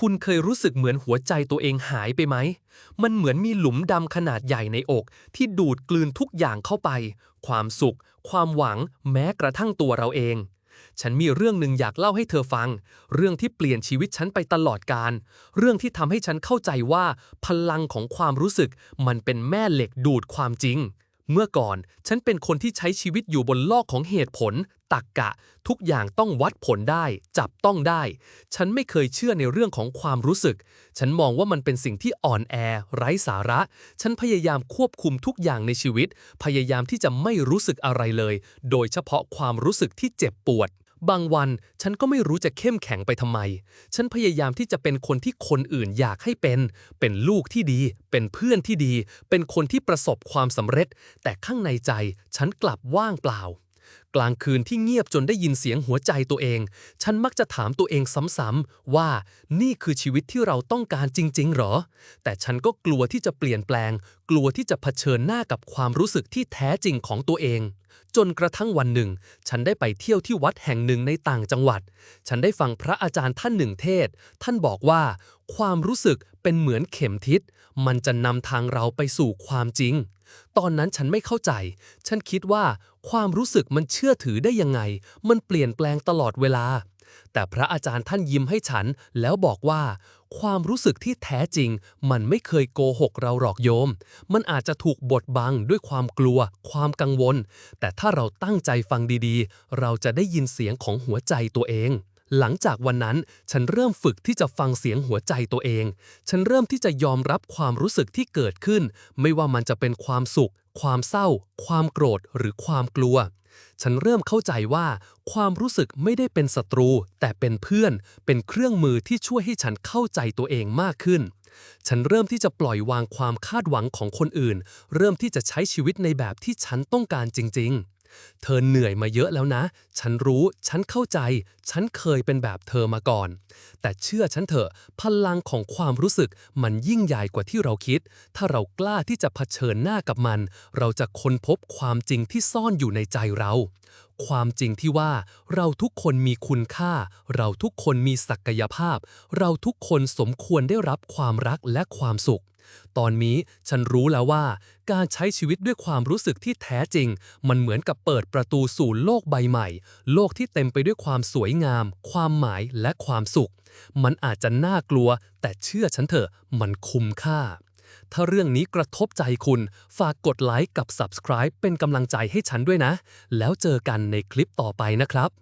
คุณเคยรู้สึกเหมือนหัวใจตัวเองหายไปไหม มันเหมือนมีหลุมดำขนาดใหญ่ในอก ที่ดูดกลืนทุกอย่างเข้าไป ความสุข ความหวัง แม้กระทั่งตัวเราเอง ฉันมีเรื่องหนึ่งอยากเล่าให้เธอฟัง เรื่องที่เปลี่ยนชีวิตฉันไปตลอดกาลเรื่องที่ทำให้ฉันเข้าใจว่า พลังของความรู้สึก มันเป็นแม่เหล็กดูดความจริง เมื่อก่อนฉันเป็นคนที่ใช้ชีวิตอยู่บนโลกของเหตุผล ตรรกกะ ทุกอย่างต้องวัดผลได้ จับต้องได้ ฉันไม่เคยเชื่อในเรื่องของความรู้สึก ฉันมองว่ามันเป็นสิ่งที่อ่อนแอ ไร้สาระ ฉันพยายามควบคุมทุกอย่างในชีวิต พยายามที่จะไม่รู้สึกอะไรเลย โดยเฉพาะความรู้สึกที่เจ็บปวด บางวันฉันก็ไม่รู้จะเข้มแข็งไปทำไม ฉันพยายามที่จะเป็นคนที่คนอื่นอยากให้เป็น เป็นลูกที่ดี เป็นเพื่อนที่ดี เป็นคนที่ประสบความสำเร็จ แต่ข้างในใจฉันกลับว่างเปล่า กลางคืนที่เงียบจนได้ยินเสียงหัวใจตัวเอง ฉันมักจะถามตัวเองซ้ำๆว่านี่คือชีวิตที่เราต้องการจริง ๆ หรอ แต่ฉันก็กลัวที่จะเปลี่ยนแปลง กลัวที่จะเผชิญหน้ากับความรู้สึกที่แท้จริงของตัวเอง จนกระทั่งวันหนึ่ง ฉันได้ไปเที่ยวที่วัดแห่งหนึ่งในต่างจังหวัด ฉันได้ฟังพระอาจารย์ท่านหนึ่งเทศ ท่านบอกว่า ความรู้สึก เป็นเหมือนเข็มทิศ มันจะนำทางเราไปสู่ความจริง ตอนนั้นฉันไม่เข้าใจ ฉันคิดว่าความรู้สึกมันเชื่อถือได้ยังไง มันเปลี่ยนแปลงตลอดเวลา แต่พระอาจารย์ท่านยิ้มให้ฉัน แล้วบอกว่า ความรู้สึกที่แท้จริง มันไม่เคยโกหกเราหรอกโยม มันอาจจะถูกบดบังด้วยความกลัว ความกังวล แต่ถ้าเราตั้งใจฟังดีๆ เราจะได้ยินเสียงของหัวใจตัวเอง หลังจากวันนั้น ฉันเริ่มฝึกที่จะฟังเสียงหัวใจตัวเอง ฉันเริ่มที่จะยอมรับความรู้สึกที่เกิดขึ้น ไม่ว่ามันจะเป็นความสุข ความเศร้า ความโกรธ หรือความกลัว ฉันเริ่มเข้าใจว่า ความรู้สึกไม่ได้เป็นศัตรู แต่เป็นเพื่อน เป็นเครื่องมือที่ช่วยให้ฉันเข้าใจตัวเองมากขึ้น ฉันเริ่มที่จะปล่อยวางความคาดหวังของคนอื่น เริ่มที่จะใช้ชีวิตในแบบที่ฉันต้องการจริง ๆ เธอเหนื่อยมาเยอะแล้วนะ ฉันรู้ ฉันเข้าใจ ฉันเคยเป็นแบบเธอมาก่อน แต่เชื่อฉันเถอะ พลังของความรู้สึกมันยิ่งใหญ่กว่าที่เราคิด ถ้าเรากล้าที่จะเผชิญหน้ากับมัน เราจะค้นพบความจริงที่ซ่อนอยู่ในใจเรา ความจริงที่ว่าเราทุกคนมีคุณค่า เราทุกคนมีศักยภาพ เราทุกคนสมควรได้รับความรักและความสุข ตอนนี้ฉันรู้แล้วว่า การใช้ชีวิตด้วยความรู้สึกที่แท้จริง มันเหมือนกับเปิดประตูสู่โลกใบใหม่ โลกที่เต็มไปด้วยความสวยงาม ความหมายและความสุข มันอาจจะน่ากลัว แต่เชื่อฉันเถอะมันคุ้มค่า ถ้าเรื่องนี้กระทบใจคุณ ฝากกดไลค์กับ Subscribe เป็นกำลังใจให้ฉันด้วยนะ แล้วเจอกันในคลิปต่อไปนะครับ